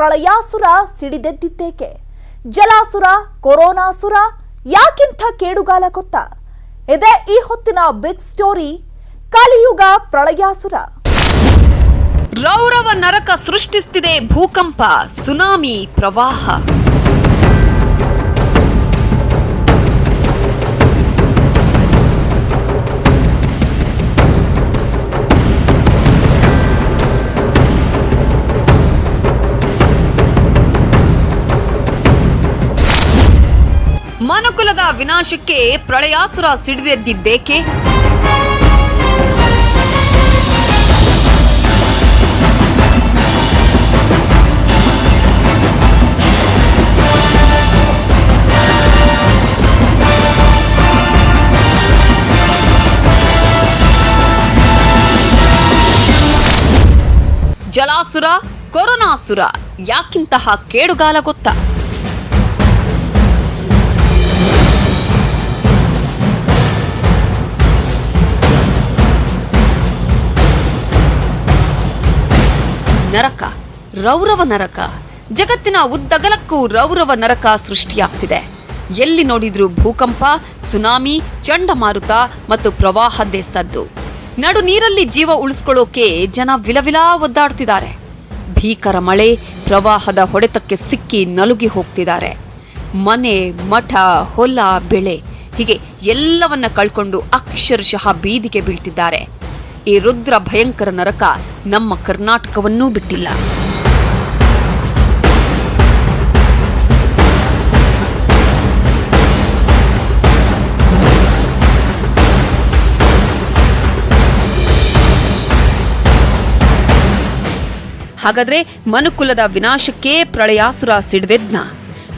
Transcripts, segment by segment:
ಪ್ರಳಯಾಸುರ ಸಿಡಿದೆದ್ದಿದ್ದೇಕೆ? ಜಲಾಸುರ, ಕೊರೋನಾಸುರ, ಯಾಕಿಂಥ ಕೇಡುಗಾಲ ಗೊತ್ತ? ಇದೇ ಈ ಹೊತ್ತಿನ ಬಿಗ್ ಸ್ಟೋರಿ ಕಲಿಯುಗ ಪ್ರಳಯಾಸುರ. ರೌರವ ನರಕ ಸೃಷ್ಟಿಸ್ತಿದೆ ಭೂಕಂಪ, ಸುನಾಮಿ ಪ್ರವಾಹ. ಮನುಕುಲದ ವಿನಾಶಕ್ಕೆ ಪ್ರಳಯಾಸುರ ಸಿಡಿದೆದ್ದಿದ್ದೇಕೆ? ಜಲಾಸುರ ಕೊರೋನಾಸುರ ಯಾಕಿಂತಹ ಕೇಡುಗಾಲ ಗೊತ್ತಾ? ನರಕ, ರೌರವ ನರಕ. ಜಗತ್ತಿನ ಉದ್ದಗಲಕ್ಕೂ ರೌರವ ನರಕ ಸೃಷ್ಟಿಯಾಗ್ತಿದೆ. ಎಲ್ಲಿ ನೋಡಿದ್ರೂ ಭೂಕಂಪ, ಸುನಾಮಿ, ಚಂಡಮಾರುತ ಮತ್ತು ಪ್ರವಾಹದ್ದೇ ಸದ್ದು. ನಡು ನೀರಲ್ಲಿ ಜೀವ ಉಳಿಸ್ಕೊಳ್ಳೋಕೆ ಜನ ವಿಲವಿಲ ಒದ್ದಾಡ್ತಿದ್ದಾರೆ. ಭೀಕರ ಮಳೆ ಪ್ರವಾಹದ ಹೊಡೆತಕ್ಕೆ ಸಿಕ್ಕಿ ನಲುಗಿ ಹೋಗ್ತಿದ್ದಾರೆ. ಮನೆ, ಮಠ, ಹೊಲ, ಬೆಳೆ ಹೀಗೆ ಎಲ್ಲವನ್ನ ಕಳ್ಕೊಂಡು ಅಕ್ಷರಶಃ ಬೀದಿಗೆ ಬೀಳ್ತಿದ್ದಾರೆ. ಈ ರುದ್ರ ಭಯಂಕರ ನರಕ ನಮ್ಮ ಕರ್ನಾಟಕವನ್ನೂ ಬಿಟ್ಟಿಲ್ಲ. ಹಾಗಾದ್ರೆ ಮನುಕುಲದ ವಿನಾಶಕ್ಕೆ ಪ್ರಳಯಾಸುರ ಸಿಡಿದೆದ್ನ.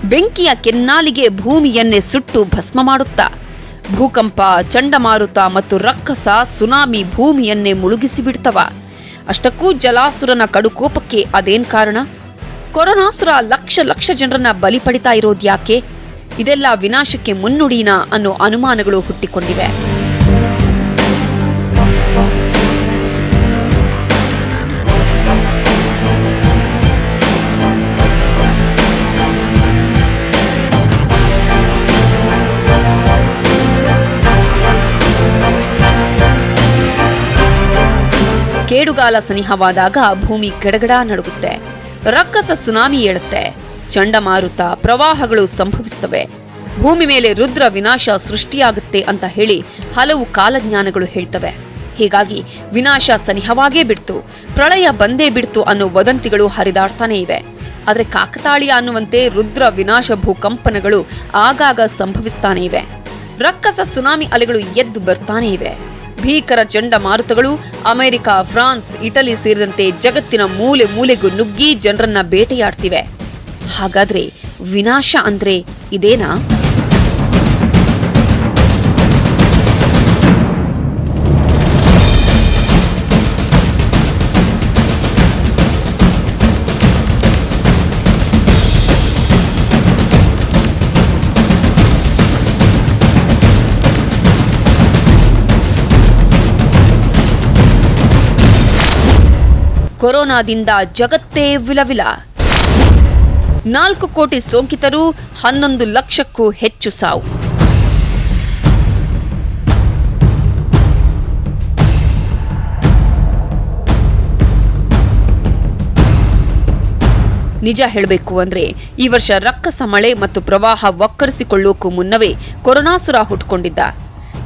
ಬೆಂಕಿಯ ಕೆನ್ನಾಲಿಗೆ ಭೂಮಿಯನ್ನೇ ಸುಟ್ಟು ಭಸ್ಮ ಮಾಡುತ್ತಾ. ಭೂಕಂಪ, ಚಂಡಮಾರುತ ಮತ್ತು ರಕ್ಕಸ ಸುನಾಮಿ ಭೂಮಿಯನ್ನೇ ಮುಳುಗಿಸಿ ಬಿಡ್ತವ ಅಷ್ಟಕ್ಕೂ ಜಲಾಸುರನ ಕಡುಕೋಪಕ್ಕೆ ಅದೇನ್ ಕಾರಣ? ಕೊರೋನಾಸುರ ಲಕ್ಷ ಲಕ್ಷ ಜನರನ್ನ ಬಲಿ ಪಡಿತಾ ಇರೋದ್ಯಾಕೆ? ಇದೆಲ್ಲ ವಿನಾಶಕ್ಕೆ ಮುನ್ನುಡಿನಾ ಅನ್ನೋ ಅನುಮಾನಗಳು ಹುಟ್ಟಿಕೊಂಡಿವೆ. ಕೇಡುಗಾಲ ಸನಿಹವಾದಾಗ ಭೂಮಿ ಗಡಗಡ ನಡುಗುತ್ತೆ. ರಕ್ಕಸ ಸುನಾಮಿ ಏಳುತ್ತೆ. ಚಂಡಮಾರುತ ಪ್ರವಾಹಗಳು ಸಂಭವಿಸ್ತವೆ ಭೂಮಿ ಮೇಲೆ ರುದ್ರ ವಿನಾಶ ಸೃಷ್ಟಿಯಾಗುತ್ತೆ ಅಂತ ಹೇಳಿ ಹಲವು ಕಾಲಜ್ಞಾನಗಳು ಹೇಳ್ತವೆ. ಹೀಗಾಗಿ ವಿನಾಶ ಸನಿಹವಾಗೇ ಬಿಡ್ತು. ಪ್ರಳಯ ಬಂದೇ ಬಿಡ್ತು ಅನ್ನೋ ವದಂತಿಗಳು ಹರಿದಾಡ್ತಾನೆ ಇವೆ. ಆದರೆ ಕಾಕತಾಳೀಯ ಅನ್ನುವಂತೆ ರುದ್ರ ವಿನಾಶ ಭೂಕಂಪನಗಳು ಆಗಾಗ ಸಂಭವಿಸ್ತಾನೆ ಇವೆ. ರಕ್ಕಸ ಸುನಾಮಿ ಅಲೆಗಳು ಎದ್ದು ಬರ್ತಾನೆ ಇವೆ. ಭೀಕರ ಚಂಡಮಾರುತಗಳು ಅಮೆರಿಕ, ಫ್ರಾನ್ಸ್, ಇಟಲಿ ಸೇರಿದಂತೆ ಜಗತ್ತಿನ ಮೂಲೆ ಮೂಲೆಗೂ ನುಗ್ಗಿ ಜನರನ್ನ ಬೇಟೆಯಾಡ್ತಿವೆ. ಹಾಗಾದ್ರೆ ವಿನಾಶ ಅಂದ್ರೆ ಇದೇನಾ? ಕೊರೋನಾದಿಂದ ಜಗತ್ತೇ ವಿಲವಿಲ. ನಾಲ್ಕು ಕೋಟಿ ಸೋಂಕಿತರು, ಹನ್ನೊಂದು ಲಕ್ಷಕ್ಕೂ ಹೆಚ್ಚು ಸಾವು. ನಿಜ ಹೇಳಬೇಕು ಅಂದ್ರೆ, ಈ ವರ್ಷ ರಕ್ಕಸ ಮಳೆ ಮತ್ತು ಪ್ರವಾಹ ಒಕ್ಕರಿಸಿಕೊಳ್ಳೋಕ್ಕೂ ಮುನ್ನವೇ ಕೊರೋನಾಸುರ ಹುಟ್ಕೊಂಡಿದ್ದ.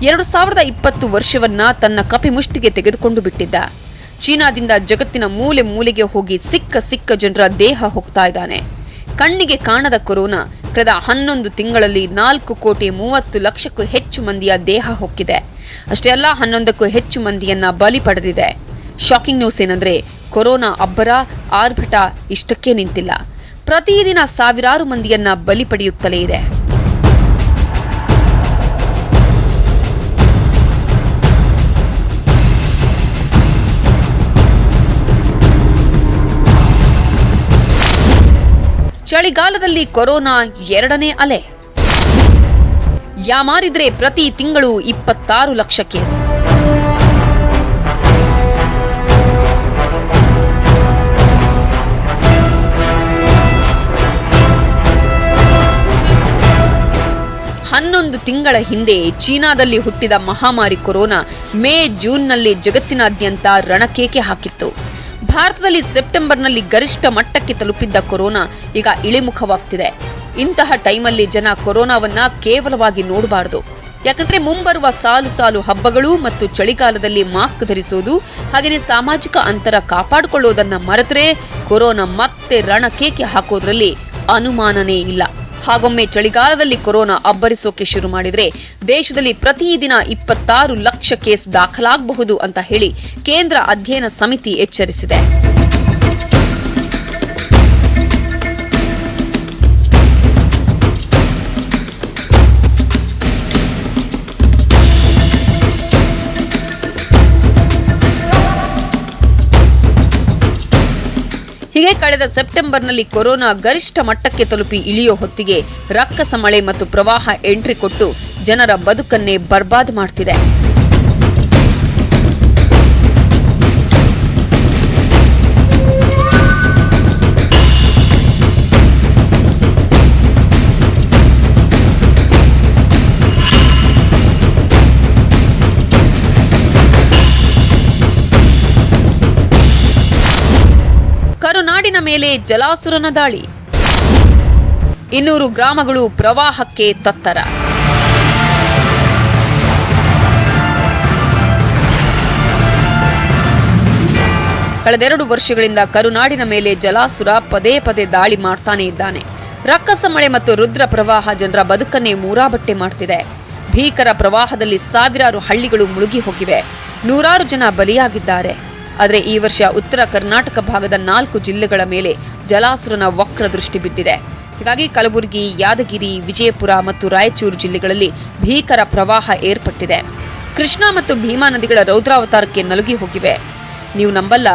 ಎರಡು ಸಾವಿರದ ಇಪ್ಪತ್ತು ವರ್ಷವನ್ನ ತನ್ನ ಕಪಿಮುಷ್ಟಿಗೆ ತೆಗೆದುಕೊಂಡು ಬಿಟ್ಟಿದ್ದ. ಚೀನಾದಿಂದ ಜಗತ್ತಿನ ಮೂಲೆ ಮೂಲೆಗೆ ಹೋಗಿ ಸಿಕ್ಕ ಸಿಕ್ಕ ಜನರ ದೇಹ ಹೋಗ್ತಾ ಇದ್ದಾನೆ. ಕಣ್ಣಿಗೆ ಕಾಣದ ಕೊರೋನಾ, ಕಳೆದ ಹನ್ನೊಂದು ತಿಂಗಳಲ್ಲಿ ನಾಲ್ಕು ಕೋಟಿ ಮೂವತ್ತು ಲಕ್ಷಕ್ಕೂ ಹೆಚ್ಚು ಮಂದಿಯ ದೇಹ ಹೊಕ್ಕಿದೆ. ಅಷ್ಟೇ ಅಲ್ಲ, ಹನ್ನೊಂದಕ್ಕೂ ಹೆಚ್ಚು ಮಂದಿಯನ್ನ ಬಲಿ ಪಡೆದಿದೆ. ಶಾಕಿಂಗ್ ನ್ಯೂಸ್ ಏನಂದ್ರೆ, ಕೊರೋನಾ ಅಬ್ಬರ, ಆರ್ಭಟ ಇಷ್ಟಕ್ಕೆ ನಿಂತಿಲ್ಲ. ಪ್ರತಿದಿನ ಸಾವಿರಾರು ಮಂದಿಯನ್ನ ಬಲಿ ಪಡೆಯುತ್ತಲೇ ಇದೆ. ಚಳಿಗಾಲದಲ್ಲಿ ಕೊರೋನಾ ಎರಡನೇ ಅಲೆ. ಯಾಮಾರಿದ್ರೆ ಪ್ರತಿ ತಿಂಗಳು ಇಪ್ಪತ್ತಾರು ಲಕ್ಷ ಕೇಸ್. ಹನ್ನೊಂದು ತಿಂಗಳ ಹಿಂದೆ ಚೀನಾದಲ್ಲಿ ಹುಟ್ಟಿದ ಮಹಾಮಾರಿ ಕೊರೋನಾ ಮೇ ಜೂನ್ನಲ್ಲಿ ಜಗತ್ತಿನಾದ್ಯಂತ ರಣಕೇಕೆ ಹಾಕಿತ್ತು. ಭಾರತದಲ್ಲಿ ಸೆಪ್ಟೆಂಬರ್ನಲ್ಲಿ ಗರಿಷ್ಠ ಮಟ್ಟಕ್ಕೆ ತಲುಪಿದ್ದ ಕೊರೋನಾ ಈಗ ಇಳಿಮುಖವಾಗ್ತಿದೆ. ಇಂತಹ ಟೈಮಲ್ಲಿ ಜನ ಕೊರೋನಾವನ್ನ ಕೇವಲವಾಗಿ ನೋಡಬಾರದು. ಯಾಕಂದ್ರೆ ಮುಂಬರುವ ಸಾಲು ಸಾಲು ಹಬ್ಬಗಳು ಮತ್ತು ಚಳಿಗಾಲದಲ್ಲಿ ಮಾಸ್ಕ್ ಧರಿಸೋದು ಹಾಗೆಯೇ ಸಾಮಾಜಿಕ ಅಂತರ ಕಾಪಾಡಿಕೊಳ್ಳೋದನ್ನ ಮರೆತರೆ ಕೊರೋನಾ ಮತ್ತೆ ರಣಕೇಕೆ ಹಾಕೋದ್ರಲ್ಲಿ ಅನುಮಾನನೇ ಇಲ್ಲ. ಹಾಗೊಮ್ಮೆ ಚಳಿಗಾಲದಲ್ಲಿ ಕೊರೋನಾ ಅಬ್ಬರಿಸೋಕೆ ಶುರು ಮಾಡಿದರೆ ದೇಶದಲ್ಲಿ ಪ್ರತಿದಿನ ಇಪ್ಪತ್ತಾರು ಲಕ್ಷ ಕೇಸ್ ದಾಖಲಾಗಬಹುದು ಅಂತ ಹೇಳಿ ಕೇಂದ್ರ ಅಧ್ಯಯನ ಸಮಿತಿ ಎಚ್ಚರಿಸಿದೆ. ಹೀಗೆ ಕಳೆದ ಸೆಪ್ಟೆಂಬರ್ನಲ್ಲಿ ಕೊರೋನಾ ಗರಿಷ್ಠ ಮಟ್ಟಕ್ಕೆ ತಲುಪಿ ಇಳಿಯೋ ಹೊತ್ತಿಗೆ ರಕ್ಕಸ ಮಳೆ ಮತ್ತು ಪ್ರವಾಹ ಎಂಟ್ರಿ ಕೊಟ್ಟು ಜನರ ಬದುಕನ್ನೇ ಬರ್ಬಾದ್ ಮಾಡ್ತಿದೆ. ಮೇಲೆ ಜಲಾಸುರನ ದಾಳಿ. ಇನ್ನೂರು ಗ್ರಾಮಗಳು ಪ್ರವಾಹಕ್ಕೆ ತತ್ತರ. ಕಳೆದೆರಡು ವರ್ಷಗಳಿಂದ ಕರುನಾಡಿನ ಮೇಲೆ ಜಲಾಸುರ ಪದೇ ಪದೇ ದಾಳಿ ಮಾಡ್ತಾನೆ ಇದ್ದಾನೆ. ರಕ್ಕಸ ಮಳೆ ಮತ್ತು ರುದ್ರ ಪ್ರವಾಹ ಜನರ ಬದುಕನ್ನೇ ಮೂರಾಬಟ್ಟೆ ಮಾಡ್ತಿದೆ. ಭೀಕರ ಪ್ರವಾಹದಲ್ಲಿ ಸಾವಿರಾರು ಹಳ್ಳಿಗಳು ಮುಳುಗಿ ಹೋಗಿವೆ. ನೂರಾರು ಜನ ಬಲಿಯಾಗಿದ್ದಾರೆ. ಆದರೆ ಈ ವರ್ಷ ಉತ್ತರ ಕರ್ನಾಟಕ ಭಾಗದ ನಾಲ್ಕು ಜಿಲ್ಲೆಗಳ ಮೇಲೆ ಜಲಾಸುರನ ವಕ್ರ ದೃಷ್ಟಿ ಬಿದ್ದಿದೆ. ಹೀಗಾಗಿ ಕಲಬುರಗಿ, ಯಾದಗಿರಿ, ವಿಜಯಪುರ ಮತ್ತು ರಾಯಚೂರು ಜಿಲ್ಲೆಗಳಲ್ಲಿ ಭೀಕರ ಪ್ರವಾಹ ಏರ್ಪಟ್ಟಿದೆ. ಕೃಷ್ಣಾ ಮತ್ತು ಭೀಮಾ ನದಿಗಳ ರೌದ್ರಾವತಾರಕ್ಕೆ ನಲುಗಿ ಹೋಗಿವೆ. ನೀವು ನಂಬಲ್ಲ,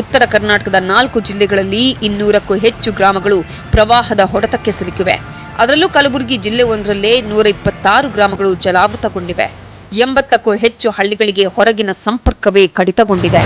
ಉತ್ತರ ಕರ್ನಾಟಕದ ನಾಲ್ಕು ಜಿಲ್ಲೆಗಳಲ್ಲಿ ಇನ್ನೂರಕ್ಕೂ ಹೆಚ್ಚು ಗ್ರಾಮಗಳು ಪ್ರವಾಹದ ಹೊಡೆತಕ್ಕೆ ಸಿಲುಕಿವೆ. ಅದರಲ್ಲೂ ಕಲಬುರಗಿ ಜಿಲ್ಲೆ ಒಂದರಲ್ಲೇ ನೂರ ಇಪ್ಪತ್ತಾರು ಗ್ರಾಮಗಳು ಜಲಾವೃತಗೊಂಡಿವೆ. ಎಂಬತ್ತಕ್ಕೂ ಹೆಚ್ಚು ಹಳ್ಳಿಗಳಿಗೆ ಹೊರಗಿನ ಸಂಪರ್ಕವೇ ಕಡಿತಗೊಂಡಿದೆ.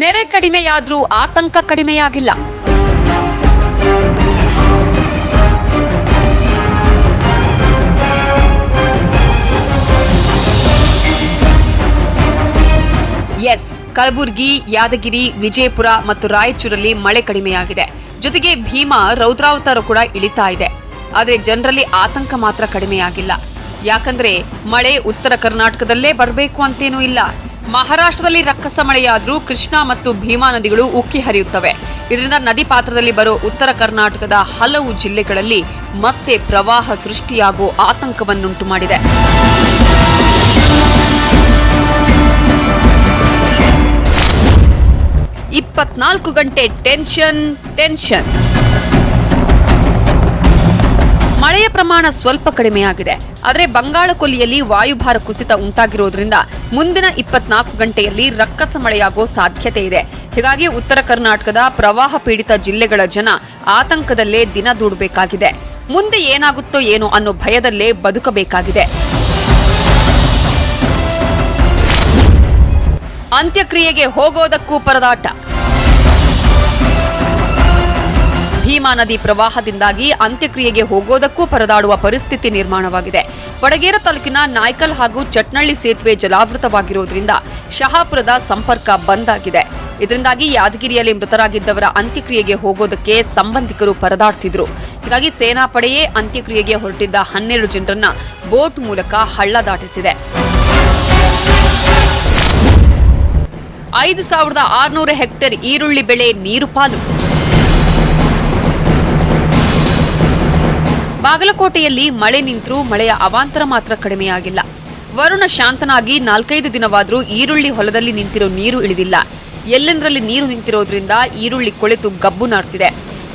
ನೆರೆ ಕಡಿಮೆಯಾದ್ರೂ ಆತಂಕ ಕಡಿಮೆಯಾಗಿಲ್ಲ. ಎಸ್ ಕಲಬುರಗಿ, ಯಾದಗಿರಿ, ವಿಜಯಪುರ ಮತ್ತು ರಾಯಚೂರಲ್ಲಿ ಮಳೆ ಕಡಿಮೆಯಾಗಿದೆ. ಜೊತೆಗೆ ಭೀಮಾ, ರೌದ್ರಾವತಾರ ಕೂಡ ಇಳಿತಾ ಇದೆ. ಆದರೆ ಜನರಲ್ಲಿ ಆತಂಕ ಮಾತ್ರ ಕಡಿಮೆಯಾಗಿಲ್ಲ. ಯಾಕಂದ್ರೆ ಮಳೆ ಉತ್ತರ ಕರ್ನಾಟಕದಲ್ಲೇ ಬರಬೇಕು ಅಂತೇನೂ ಇಲ್ಲ. ಮಹಾರಾಷ್ಟ್ರದಲ್ಲಿ ರಕ್ಕಸ ಮಳೆಯಾದರೂ ಕೃಷ್ಣಾ ಮತ್ತು ಭೀಮಾ ನದಿಗಳು ಉಕ್ಕಿ ಹರಿಯುತ್ತವೆ. ಇದರಿಂದ ನದಿ ಪಾತ್ರದಲ್ಲಿ ಬರೋ ಉತ್ತರ ಕರ್ನಾಟಕದ ಹಲವು ಜಿಲ್ಲೆಗಳಲ್ಲಿ ಮತ್ತೆ ಪ್ರವಾಹ ಸೃಷ್ಟಿಯಾಗೋ ಆತಂಕವನ್ನುಂಟು ಮಾಡಿದೆ. ಇಪ್ಪತ್ನಾಲ್ಕು ಗಂಟೆ ಟೆನ್ಷನ್ ಟೆನ್ಷನ್. ಮಳೆಯ ಪ್ರಮಾಣ ಸ್ವಲ್ಪ ಕಡಿಮೆಯಾಗಿದೆ. ಆದರೆ ಬಂಗಾಳ ಕೊಲ್ಲಿಯಲ್ಲಿ ವಾಯುಭಾರ ಕುಸಿತ ಉಂಟಾಗಿರೋದ್ರಿಂದ ಮುಂದಿನ ಇಪ್ಪತ್ನಾಲ್ಕು ಗಂಟೆಯಲ್ಲಿ ರಕ್ಕಸ ಮಳೆಯಾಗೋ ಸಾಧ್ಯತೆ ಇದೆ. ಹೀಗಾಗಿ ಉತ್ತರ ಕರ್ನಾಟಕದ ಪ್ರವಾಹ ಪೀಡಿತ ಜಿಲ್ಲೆಗಳ ಜನ ಆತಂಕದಲ್ಲೇ ದಿನ ದೂಡಬೇಕಾಗಿದೆ. ಮುಂದೆ ಏನಾಗುತ್ತೋ ಏನೋ ಅನ್ನೋ ಭಯದಲ್ಲೇ ಬದುಕಬೇಕಾಗಿದೆ. ಅಂತ್ಯಕ್ರಿಯೆಗೆ ಹೋಗೋದಕ್ಕೂ ಪರದಾಟ. ಭೀಮಾ ನದಿ ಪ್ರವಾಹದಿಂದಾಗಿ ಅಂತ್ಯಕ್ರಿಯೆಗೆ ಹೋಗೋದಕ್ಕೂ ಪರದಾಡುವ ಪರಿಸ್ಥಿತಿ ನಿರ್ಮಾಣವಾಗಿದೆ. ವಡಗೇರ ತಾಲೂಕಿನ ನಾಯ್ಕಲ್ ಹಾಗೂ ಚಟ್ನಳ್ಳಿ ಸೇತುವೆ ಜಲಾವೃತವಾಗಿರುವುದರಿಂದ ಶಹಾಪುರದ ಸಂಪರ್ಕ ಬಂದ್ ಆಗಿದೆ. ಇದರಿಂದಾಗಿ ಯಾದಗಿರಿಯಲ್ಲಿ ಮೃತರಾಗಿದ್ದವರ ಅಂತ್ಯಕ್ರಿಯೆಗೆ ಹೋಗೋದಕ್ಕೆ ಸಂಬಂಧಿಕರು ಪರದಾಡ್ತಿದ್ರು. ಹೀಗಾಗಿ ಸೇನಾಪಡೆಯೇ ಅಂತ್ಯಕ್ರಿಯೆಗೆ ಹೊರಟಿದ್ದ ಹನ್ನೆರಡು ಜನರನ್ನ ಬೋಟ್ ಮೂಲಕ ಹಳ್ಳ ದಾಟಿಸಿದೆ. ಐದು ಸಾವಿರದ ಆರುನೂರು ಹೆಕ್ಟೇರ್ ಈರುಳ್ಳಿ ಬೆಳೆ ನೀರು ಪಾಲು ಬಾಗಲಕೋಟೆಯಲ್ಲಿ ಮಳೆ ನಿಂತರೂ ಮಳೆಯ ಅವಾಂತರ ಮಾತ್ರ ಕಡಿಮೆಯಾಗಿಲ್ಲ. ವರುಣ ಶಾಂತನಾಗಿ ನಾಲ್ಕೈದು ದಿನವಾದರೂ ಈರುಳ್ಳಿ ಹೊಲದಲ್ಲಿ ನಿಂತಿರೋ ನೀರು ಇಳಿದಿಲ್ಲ. ಎಲ್ಲೆಂದರಲ್ಲಿ ನೀರು ನಿಂತಿರೋದ್ರಿಂದ ಈರುಳ್ಳಿ ಕೊಳೆತು ಗಬ್ಬು ನಾಡ್ತಿದೆ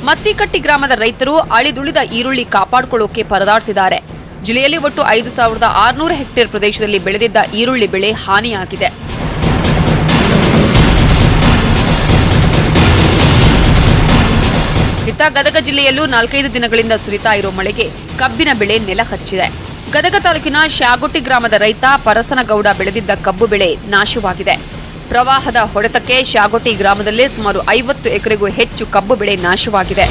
ಮತ್ತಿಕಟ್ಟಿ ಗ್ರಾಮದ ರೈತರು ಅಳಿದುಳಿದ ಈರುಳ್ಳಿ ಕಾಪಾಡಿಕೊಳ್ಳೋಕೆ ಪರದಾಡ್ತಿದ್ದಾರೆ. ಜಿಲ್ಲೆಯಲ್ಲಿ ಒಟ್ಟು ಐದು ಸಾವಿರದ ಆರುನೂರು ಹೆಕ್ಟೇರ್ ಪ್ರದೇಶದಲ್ಲಿ ಬೆಳೆದಿದ್ದ ಈರುಳ್ಳಿ ಬೆಳೆ ಹಾನಿಯಾಗಿದೆ. ಇತ್ತ ಗದಗ ಜಿಲ್ಲೆಯಲ್ಲೂ ನಾಲ್ಕೈದು ದಿನಗಳಿಂದ ಸುರಿತಾ ಇರೋ ಮಳೆಗೆ ಕಬ್ಬಿನ ಬೆಳೆ ನೆಲ ಹಚ್ಚಿದೆ. ಗದಗ ತಾಲೂಕಿನ ಶಾಗೊಟ್ಟಿ ಗ್ರಾಮದ ರೈತ ಪರಸನಗೌಡ ಬೆಳೆದಿದ್ದ ಕಬ್ಬು ಬೆಳೆ ನಾಶವಾಗಿದೆ. ಪ್ರವಾಹದ ಹೊಡೆತಕ್ಕೆ ಶಾಗೊಟ್ಟಿ ಗ್ರಾಮದಲ್ಲೇ ಸುಮಾರು ಐವತ್ತು ಎಕರೆಗೂ ಹೆಚ್ಚು ಕಬ್ಬು ಬೆಳೆ ನಾಶವಾಗಿದೆ.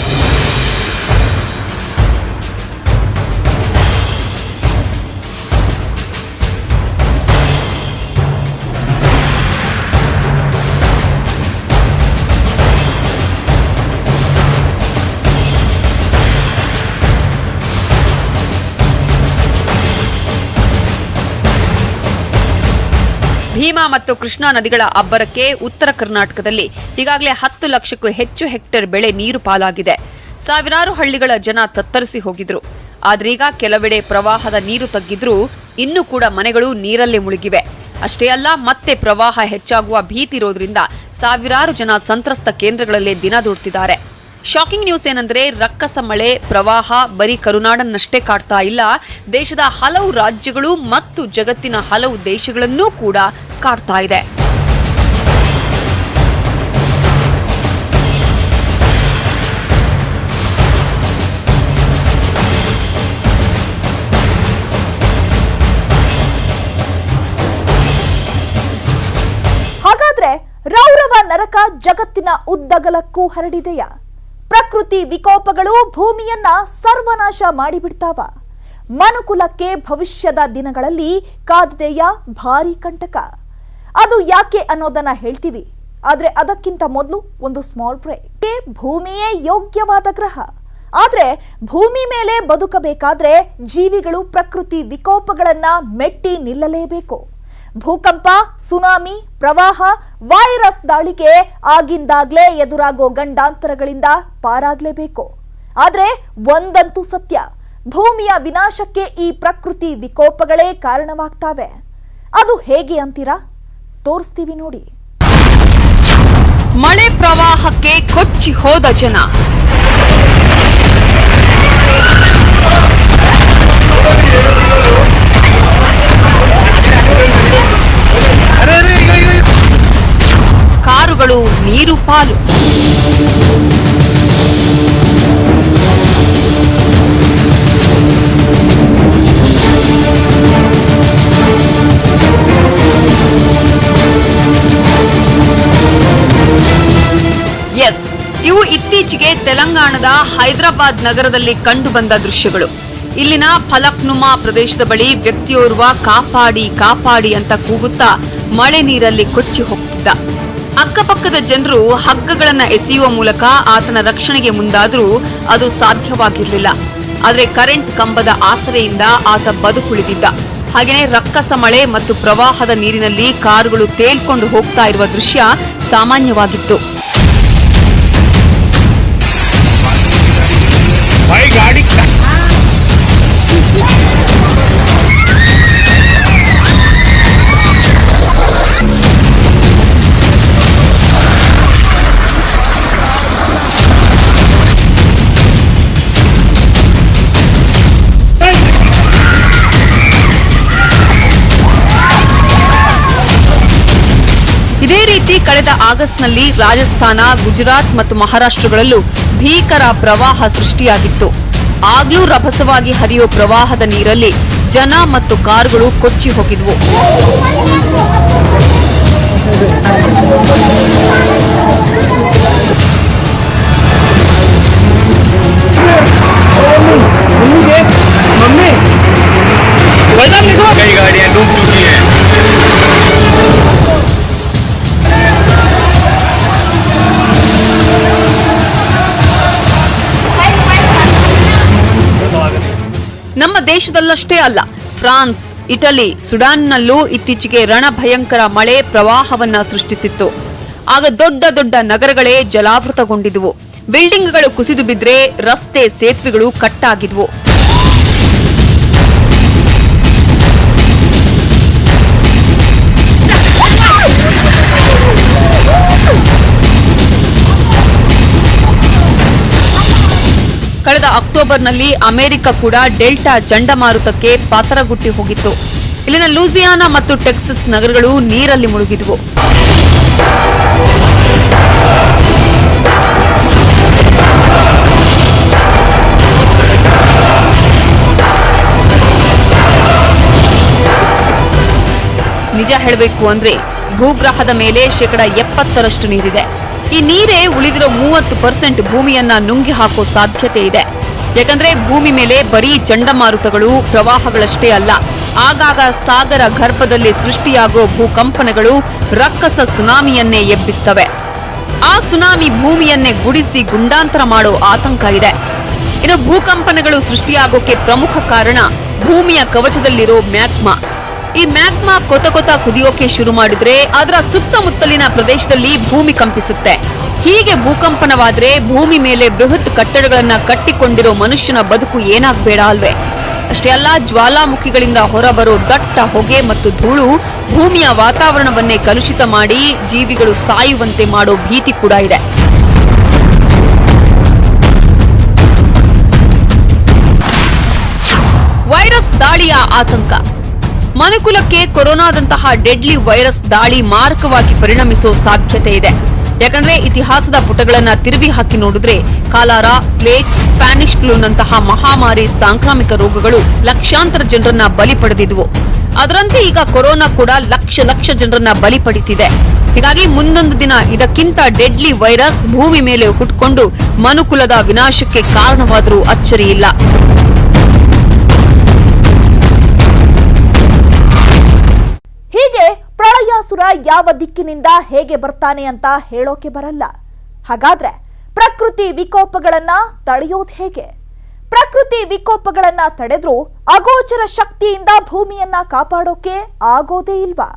ಭೀಮಾ ಮತ್ತು ಕೃಷ್ಣಾ ನದಿಗಳ ಅಬ್ಬರಕ್ಕೆ ಉತ್ತರ ಕರ್ನಾಟಕದಲ್ಲಿ ಈಗಾಗಲೇ ಹತ್ತು ಲಕ್ಷಕ್ಕೂ ಹೆಚ್ಚು ಹೆಕ್ಟೇರ್ ಬೆಳೆ ನೀರು ಪಾಲಾಗಿದೆ. ಸಾವಿರಾರು ಹಳ್ಳಿಗಳ ಜನ ತತ್ತರಿಸಿ ಹೋಗಿದ್ರು. ಆದ್ರೀಗ ಕೆಲವೆಡೆ ಪ್ರವಾಹದ ನೀರು ತಗ್ಗಿದ್ರೂ ಇನ್ನೂ ಕೂಡ ಮನೆಗಳು ನೀರಲ್ಲೇ ಮುಳುಗಿವೆ. ಅಷ್ಟೇ ಅಲ್ಲ, ಮತ್ತೆ ಪ್ರವಾಹ ಹೆಚ್ಚಾಗುವ ಭೀತಿ ಇರೋದ್ರಿಂದ ಸಾವಿರಾರು ಜನ ಸಂತ್ರಸ್ತ ಕೇಂದ್ರಗಳಲ್ಲೇ ದಿನ ದೂಡ್ತಿದ್ದಾರೆ. ಶಾಕಿಂಗ್ ನ್ಯೂಸ್ ಏನಂದ್ರೆ ರಕ್ಕಸ ಮಳೆ, ಪ್ರವಾಹ, ಬರೀ ಕರುನಾಡನ್ನಷ್ಟೇ ಕಾಡ್ತಾ ಇಲ್ಲ. ದೇಶದ ಹಲವು ರಾಜ್ಯಗಳು ಮತ್ತು ಜಗತ್ತಿನ ಹಲವು ದೇಶಗಳನ್ನೂ ಕೂಡ ಕಾಡ್ತಾ ಇದೆ. ಹಾಗಾದ್ರೆ ರೌರವ ನರಕ ಜಗತ್ತಿನ ಉದ್ದಗಲಕ್ಕೂ ಹರಡಿದೆಯ? ಪ್ರಕೃತಿ ವಿಕೋಪಗಳು ಭೂಮಿಯನ್ನ ಸರ್ವನಾಶ ಮಾಡಿಬಿಡ್ತಾವ. ಮನುಕುಲಕ್ಕೆ ಭವಿಷ್ಯದ ದಿನಗಳಲ್ಲಿ ಕಾದಿದೆಯ ಭಾರಿ ಕಂಟಕ. ಅದು ಯಾಕೆ ಅನ್ನೋದನ್ನ ಹೇಳ್ತೀವಿ. ಆದ್ರೆ ಅದಕ್ಕಿಂತ ಮೊದಲು ಒಂದು ಸ್ಮಾಲ್ ಬ್ರೇಕ್ ಭೂಮಿಯೇ ಯೋಗ್ಯವಾದ ಗ್ರಹ. ಆದ್ರೆ ಭೂಮಿ ಮೇಲೆ ಬದುಕಬೇಕಾದ್ರೆ ಜೀವಿಗಳು ಪ್ರಕೃತಿ ವಿಕೋಪಗಳನ್ನ ಮೆಟ್ಟಿ ನಿಲ್ಲಲೇಬೇಕು. ಭೂಕಂಪ, ಸುನಾಮಿ, ಪ್ರವಾಹ, ವೈರಸ್ ದಾಳಿಗೆ ಆಗಿಂದಾಗ್ಲೇ ಎದುರಾಗೋ ಗಂಡಾಂತರಗಳಿಂದ ಪಾರಾಗ್ಲೇಬೇಕು. ಆದ್ರೆ ಒಂದಂತೂ ಸತ್ಯ, ಭೂಮಿಯ ವಿನಾಶಕ್ಕೆ ಈ ಪ್ರಕೃತಿ ವಿಕೋಪಗಳೇ ಕಾರಣವಾಗ್ತಾವೆ. ಅದು ಹೇಗೆ ಅಂತೀರಾ? ತೋರಿಸ್ತೀವಿ ನೋಡಿ. ಮಳೆ ಪ್ರವಾಹಕ್ಕೆ ಕೊಚ್ಚಿ ಹೋದ ಜನ. ನೀರು ಪಾಲು. ಎಸ್ ಇವು ಇತ್ತೀಚೆಗೆ ತೆಲಂಗಾಣದ ಹೈದರಾಬಾದ್ ನಗರದಲ್ಲಿ ಕಂಡುಬಂದ ದೃಶ್ಯಗಳು. ಇಲ್ಲಿನ ಫಲಕ್ನುಮಾ ಪ್ರದೇಶದ ಬಳಿ ವ್ಯಕ್ತಿಯೋರ್ವ ಕಾಪಾಡಿ ಕಾಪಾಡಿ ಅಂತ ಕೂಗುತ್ತಾ ಮಳೆ ನೀರಲ್ಲಿ ಕೊಚ್ಚಿ ಹೋಗ್ತಿದ್ದ. ಅಕ್ಕಪಕ್ಕದ ಜನರು ಹಗ್ಗಗಳನ್ನು ಎಸೆಯುವ ಮೂಲಕ ಆತನ ರಕ್ಷಣೆಗೆ ಮುಂದಾದರೂ ಅದು ಸಾಧ್ಯವಾಗಿರಲಿಲ್ಲ. ಆದರೆ ಕರೆಂಟ್ ಕಂಬದ ಆಸರೆಯಿಂದ ಆತ ಬದುಕುಳಿದಿದ್ದ. ಹಾಗೆಯೇ ರಕ್ಕಸ ಮಳೆ ಮತ್ತು ಪ್ರವಾಹದ ನೀರಿನಲ್ಲಿ ಕಾರುಗಳು ತೇಲ್ಕೊಂಡು ಹೋಗ್ತಾ ಇರುವ ದೃಶ್ಯ ಸಾಮಾನ್ಯವಾಗಿತ್ತು. ಕಳೆದ ಆಗಸ್ಟ್ನಲ್ಲಿ ರಾಜಸ್ಥಾನ ಗುಜರಾತ್ ಮತ್ತು ಮಹಾರಾಷ್ಟ್ರಗಳಲ್ಲೂ ಭೀಕರ ಪ್ರವಾಹ ಸೃಷ್ಟಿಯಾಗಿತ್ತು. ಆಗ್ಲೂ ರಭಸವಾಗಿ ಹರಿಯುವ ಪ್ರವಾಹದ ನೀರಲ್ಲಿ ಜನ ಮತ್ತು ಕಾರ್ಗಳು ಕೊಚ್ಚಿ ಹೋಗಿದ್ವು. ದೇಶದಲ್ಲಷ್ಟೇ ಅಲ್ಲ, ಫ್ರಾನ್ಸ್, ಇಟಲಿ, ಸುಡಾನ್ನಲ್ಲೂ ಇತ್ತೀಚೆಗೆ ರಣಭಯಂಕರ ಮಳೆ ಪ್ರವಾಹವನ್ನ ಸೃಷ್ಟಿಸಿತ್ತು. ಆಗ ದೊಡ್ಡ ದೊಡ್ಡ ನಗರಗಳೇ ಜಲಾವೃತಗೊಂಡಿದ್ವು. ಬಿಲ್ಡಿಂಗ್ಗಳು ಕುಸಿದು ಬಿದ್ರೆ ರಸ್ತೆ ಸೇತುವೆಗಳು ಕಟ್ಟಾಗಿದ್ವು. ಕಳೆದ ಅಕ್ಟೋಬರ್ನಲ್ಲಿ ಅಮೆರಿಕ ಕೂಡ ಡೆಲ್ಟಾ ಚಂಡಮಾರುತಕ್ಕೆ ಪಾತರಗುಟ್ಟಿ ಹೋಗಿತ್ತು. ಇಲ್ಲಿನ ಲೂಸಿಯಾನಾ ಮತ್ತು ಟೆಕ್ಸಸ್ ನಗರಗಳು ನೀರಲ್ಲಿ ಮುಳುಗಿದವು. ನಿಜ ಹೇಳಬೇಕು ಅಂದ್ರೆ ಭೂಗ್ರಹದ ಮೇಲೆ ಶೇಕಡ ಎಪ್ಪತ್ತರಷ್ಟು ನೀರಿದೆ. ಈ ನೀರೇ ಉಳಿದಿರೋ ಮೂವತ್ತು ಪರ್ಸೆಂಟ್ ಭೂಮಿಯನ್ನ ನುಂಗಿ ಹಾಕೋ ಸಾಧ್ಯತೆ ಇದೆ. ಯಾಕಂದ್ರೆ ಭೂಮಿ ಮೇಲೆ ಬರೀ ಚಂಡಮಾರುತಗಳು ಪ್ರವಾಹಗಳಷ್ಟೇ ಅಲ್ಲ, ಆಗಾಗ ಸಾಗರ ಗರ್ಭದಲ್ಲಿ ಸೃಷ್ಟಿಯಾಗೋ ಭೂಕಂಪನಗಳು ರಕ್ಕಸ ಸುನಾಮಿಯನ್ನೇ ಎಬ್ಬಿಸ್ತವೆ. ಆ ಸುನಾಮಿ ಭೂಮಿಯನ್ನೇ ಗುಡಿಸಿ ಗುಂಡಾಂತರ ಮಾಡೋ ಆತಂಕ ಇದೆ. ಇದು ಭೂಕಂಪನಗಳು ಸೃಷ್ಟಿಯಾಗೋಕೆ ಪ್ರಮುಖ ಕಾರಣ ಭೂಮಿಯ ಕವಚದಲ್ಲಿರೋ ಮ್ಯಾಗ್ಮಾ. ಈ ಮ್ಯಾಗ್ಮಾ ಕೊತ ಕೊತ ಕುದಿಯೋಕೆ ಶುರು ಮಾಡಿದ್ರೆ ಅದರ ಸುತ್ತಮುತ್ತಲಿನ ಪ್ರದೇಶದಲ್ಲಿ ಭೂಮಿ ಕಂಪಿಸುತ್ತೆ. ಹೀಗೆ ಭೂಕಂಪನವಾದ್ರೆ ಭೂಮಿ ಮೇಲೆ ಬೃಹತ್ ಕಟ್ಟಡಗಳನ್ನ ಕಟ್ಟಿಕೊಂಡಿರೋ ಮನುಷ್ಯನ ಬದುಕು ಏನಾಗ್ಬೇಡ ಅಲ್ವೇ. ಅಷ್ಟೇ ಅಲ್ಲ, ಜ್ವಾಲಾಮುಖಿಗಳಿಂದ ಹೊರಬರೋ ದಟ್ಟ ಹೊಗೆ ಮತ್ತು ಧೂಳು ಭೂಮಿಯ ವಾತಾವರಣವನ್ನೇ ಕಲುಷಿತ ಮಾಡಿ ಜೀವಿಗಳು ಸಾಯುವಂತೆ ಮಾಡೋ ಭೀತಿ ಕೂಡ ಇದೆ. ವೈರಸ್ ದಾಳಿಯ ಆತಂಕ. ಮನುಕುಲಕ್ಕೆ ಕೊರೋನಾದಂತಹ ಡೆಡ್ಲಿ ವೈರಸ್ ದಾಳಿ ಮಾರಕವಾಗಿ ಪರಿಣಮಿಸೋ ಸಾಧ್ಯತೆ ಇದೆ. ಯಾಕಂದ್ರೆ ಇತಿಹಾಸದ ಪುಟಗಳನ್ನ ತಿರುವಿ ಹಾಕಿ ನೋಡಿದ್ರೆ ಕಾಲಾರ, ಪ್ಲೇಗ್, ಸ್ಪ್ಯಾನಿಷ್ ಫ್ಲೂನಂತಹ ಮಹಾಮಾರಿ ಸಾಂಕ್ರಾಮಿಕ ರೋಗಗಳು ಲಕ್ಷಾಂತರ ಜನರನ್ನ ಬಲಿ ಪಡೆದಿದ್ವು. ಅದರಂತೆ ಈಗ ಕೊರೋನಾ ಕೂಡ ಲಕ್ಷ ಲಕ್ಷ ಜನರನ್ನ ಬಲಿ ಪಡಿತಿದೆ. ಹೀಗಾಗಿ ಮುಂದೊಂದು ದಿನ ಇದಕ್ಕಿಂತ ಡೆಡ್ಲಿ ವೈರಸ್ ಭೂಮಿ ಮೇಲೆ ಹುಟ್ಕೊಂಡು ಮನುಕುಲದ ವಿನಾಶಕ್ಕೆ ಕಾರಣವಾದರೂ ಅಚ್ಚರಿ ಪ್ರಳಯಾಸುರ ಯಾವ ದಿಕ್ಕಿನಿಂದ ಹೇಗೆ ಬರ್ತಾನೆ ಅಂತ ಹೇಳೋಕೆ ಬರಲ್ಲ. ಹಾಗಾದ್ರೆ ಪ್ರಕೃತಿ ವಿಕೋಪಗಳನ್ನ ತಡೆಯೋದು ಹೇಗೆ? ಪ್ರಕೃತಿ ವಿಕೋಪಗಳನ್ನ ತಡೆದ್ರೂ ಅಗೋಚರ ಶಕ್ತಿಯಿಂದ ಭೂಮಿಯನ್ನ ಕಾಪಾಡೋಕೆ ಆಗೋದೇ ಇಲ್ವಾ?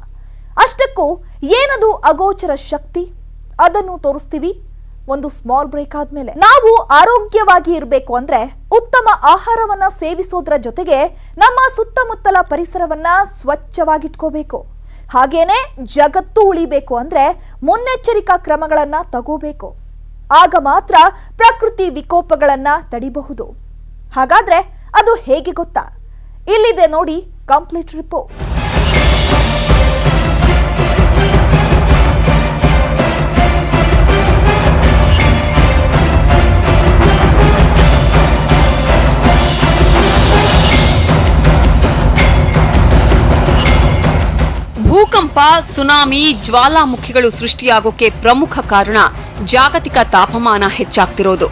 ಅಷ್ಟಕ್ಕೂ ಏನದು ಅಗೋಚರ ಶಕ್ತಿ? ಅದನ್ನು ತೋರಿಸ್ತೀವಿ. ಒಂದು ಸ್ಮಾಲ್ ಬ್ರೇಕ್ ಆದ್ಮೇಲೆ. ನಾವು ಆರೋಗ್ಯವಾಗಿ ಇರಬೇಕು ಅಂದ್ರೆ ಉತ್ತಮ ಆಹಾರವನ್ನ ಸೇವಿಸೋದ್ರ ಜೊತೆಗೆ ನಮ್ಮ ಸುತ್ತಮುತ್ತಲ ಪರಿಸರವನ್ನ ಸ್ವಚ್ಛವಾಗಿಟ್ಕೋಬೇಕು. ಹಾಗೇನೆ ಜಗತ್ತು ಉಳಿಬೇಕು ಅಂದ್ರೆ ಮುನ್ನೆಚ್ಚರಿಕಾ ಕ್ರಮಗಳನ್ನ ತಗೋಬೇಕು. ಆಗ ಮಾತ್ರ ಪ್ರಕೃತಿ ವಿಕೋಪಗಳನ್ನ ತಡಿಬಹುದು. ಹಾಗಾದ್ರೆ ಅದು ಹೇಗೆ ಗೊತ್ತಾ? ಇಲ್ಲಿದೆ ನೋಡಿ ಕಂಪ್ಲೀಟ್ ರಿಪೋರ್ಟ್ ಸುನಾಮಿ, ಜ್ವಾಲಾಮುಖಿಗಳು ಸೃಷ್ಟಿಯಾಗೋಕೆ ಪ್ರಮುಖ ಕಾರಣ ಜಾಗತಿಕ ತಾಪಮಾನ ಹೆಚ್ಚಾಗ್ತಿರೋದು.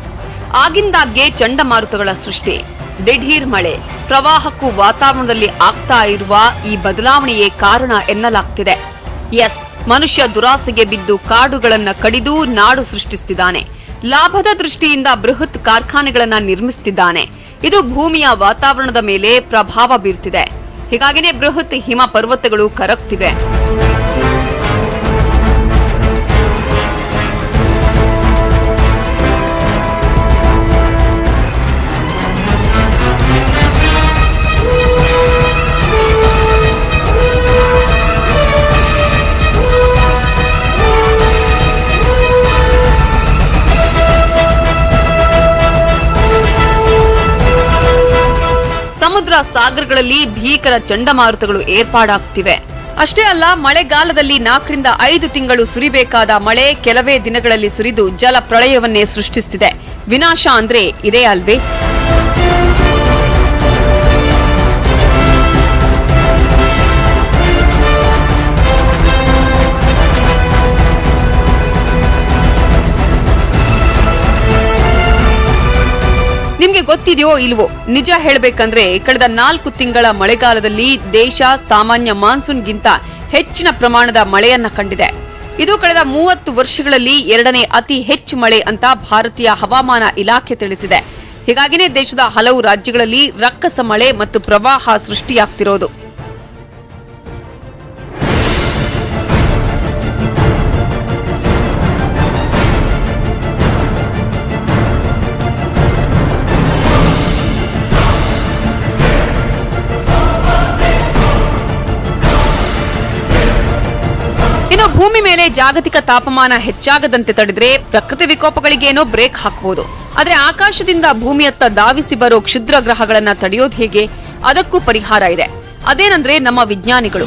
ಆಗಿಂದಾಗ್ಗೆ ಚಂಡಮಾರುತಗಳ ಸೃಷ್ಟಿ. ದಿಢೀರ್ ಮಳೆ. ಪ್ರವಾಹಕ್ಕೂ ವಾತಾವರಣದಲ್ಲಿ ಆಗ್ತಾ ಇರುವ ಈ ಬದಲಾವಣೆಯೇ ಕಾರಣ ಎನ್ನಲಾಗ್ತಿದೆ. ಎಸ್ ಮನುಷ್ಯ ದುರಾಸೆಗೆ ಬಿದ್ದು ಕಾಡುಗಳನ್ನು ಕಡಿದು ನಾಡು ಸೃಷ್ಟಿಸ್ತಿದ್ದಾನೆ. ಲಾಭದ ದೃಷ್ಟಿಯಿಂದ ಬೃಹತ್ ಕಾರ್ಖಾನೆಗಳನ್ನು ನಿರ್ಮಿಸುತ್ತಿದ್ದಾನೆ ಇದು ಭೂಮಿಯ ವಾತಾವರಣದ ಮೇಲೆ ಪ್ರಭಾವ ಬೀರ್ತಿದೆ. ಹೀಗಾಗಿನೇ ಬೃಹತ್ ಹಿಮ ಪರ್ವತಗಳು ಕರಗ್ತಿವೆ. ಸಾಗರಗಳಲ್ಲಿ ಭೀಕರ ಚಂಡಮಾರುತಗಳು ಏರ್ಪಾಡಾಗ್ತಿವೆ. ಅಷ್ಟೇ ಅಲ್ಲ, ಮಳೆಗಾಲದಲ್ಲಿ ನಾಲ್ಕರಿಂದ ಐದು ತಿಂಗಳು ಸುರಿಬೇಕಾದ ಮಳೆ ಕೆಲವೇ ದಿನಗಳಲ್ಲಿ ಸುರಿದು ಜಲ ಪ್ರಳಯವನ್ನೇ ಸೃಷ್ಟಿಸುತ್ತಿದೆ ವಿನಾಶ ಅಂದ್ರೆ ಇದೇ ಅಲ್ವೇ? ಗೊತ್ತಿದೆಯೋ ಇಲ್ವೋ ನಿಜ ಹೇಳಬೇಕಂದ್ರೆ ಕಳೆದ ನಾಲ್ಕು ತಿಂಗಳ ಮಳೆಗಾಲದಲ್ಲಿ ದೇಶ ಸಾಮಾನ್ಯ ಮಾನ್ಸೂನ್ಗಿಂತ ಹೆಚ್ಚಿನ ಪ್ರಮಾಣದ ಮಳೆಯನ್ನ ಕಂಡಿದೆ. ಇದು ಕಳೆದ ಮೂವತ್ತು ವರ್ಷಗಳಲ್ಲಿ ಎರಡನೇ ಅತಿ ಹೆಚ್ಚು ಮಳೆ ಅಂತ ಭಾರತೀಯ ಹವಾಮಾನ ಇಲಾಖೆ ತಿಳಿಸಿದೆ. ಹೀಗಾಗಿನೇ ದೇಶದ ಹಲವು ರಾಜ್ಯಗಳಲ್ಲಿ ರಕ್ಕಸ ಮಳೆ ಮತ್ತು ಪ್ರವಾಹ ಸೃಷ್ಟಿಯಾಗ್ತಿರೋದು. ಭೂಮಿ ಮೇಲೆ ಜಾಗತಿಕ ತಾಪಮಾನ ಹೆಚ್ಚಾಗದಂತೆ ತಡೆದ್ರೆ ಪ್ರಕೃತಿ ವಿಕೋಪಗಳಿಗೇನೋ ಬ್ರೇಕ್ ಹಾಕಬಹುದು ಆದ್ರೆ ಆಕಾಶದಿಂದ ಭೂಮಿಯತ್ತ ಧಾವಿಸಿ ಬರೋ ಕ್ಷುದ್ರ ಗ್ರಹಗಳನ್ನ ತಡೆಯೋದು ಹೇಗೆ? ಅದಕ್ಕೂ ಪರಿಹಾರ ಇದೆ. ಅದೇನಂದ್ರೆ ನಮ್ಮ ವಿಜ್ಞಾನಿಗಳು.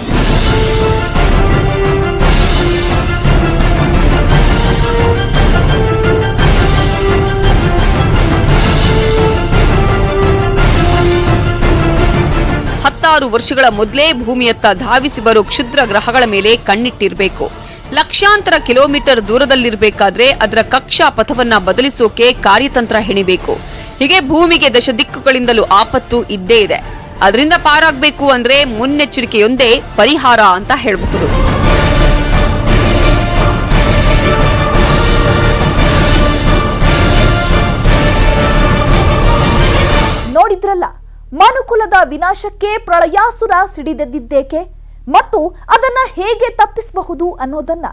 ಹತ್ತಾರು ವರ್ಷಗಳ ಮೊದಲೇ ಭೂಮಿಯತ್ತ ಧಾವಿಸಿ ಬರೋ ಕ್ಷುದ್ರ ಗ್ರಹಗಳ ಮೇಲೆ ಕಣ್ಣಿಟ್ಟಿರಬೇಕು. ಲಕ್ಷಾಂತರ ಕಿಲೋಮೀಟರ್ ದೂರದಲ್ಲಿರಬೇಕಾದ್ರೆ ಅದರ ಕಕ್ಷಾ ಪಥವನ್ನ ಬದಲಿಸೋಕೆ ಕಾರ್ಯತಂತ್ರ ಹೆಣಿಬೇಕು. ಹೀಗೆ ಭೂಮಿಗೆ ದಶ ದಿಕ್ಕುಗಳಿಂದಲೂ ಆಪತ್ತು ಇದ್ದೇ ಇದೆ. ಅದರಿಂದ ಪಾರಾಗಬೇಕು ಅಂದ್ರೆ ಮುನ್ನೆಚ್ಚರಿಕೆಯೊಂದೇ ಪರಿಹಾರ ಅಂತ ಹೇಳಬಹುದು. ನೋಡಿದ್ರಲ್ಲ? ಮನುಕುಲದ ವಿನಾಶಕ್ಕೆ ಪ್ರಳಯಾಸುರ ಸಿಡಿದೆದ್ದಿದ್ದೇಕೆ? ಮತ್ತು ಅದನ್ನ ಹೇಗೆ ತಪ್ಪಿಸಬಹುದು ಅನ್ನೋದನ್ನ?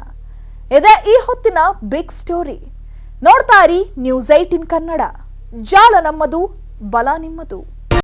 ಇದೆ ಈ ಹೊತ್ತಿನ ಬಿಗ್ ಸ್ಟೋರಿ. ನೋಡ್ತಾ ಇರಿ ನ್ಯೂಸ್ ಏಟಿನ್ ಕನ್ನಡ. ಜಾಲ ನಮ್ಮದು, ಬಲ ನಿಮ್ಮದು.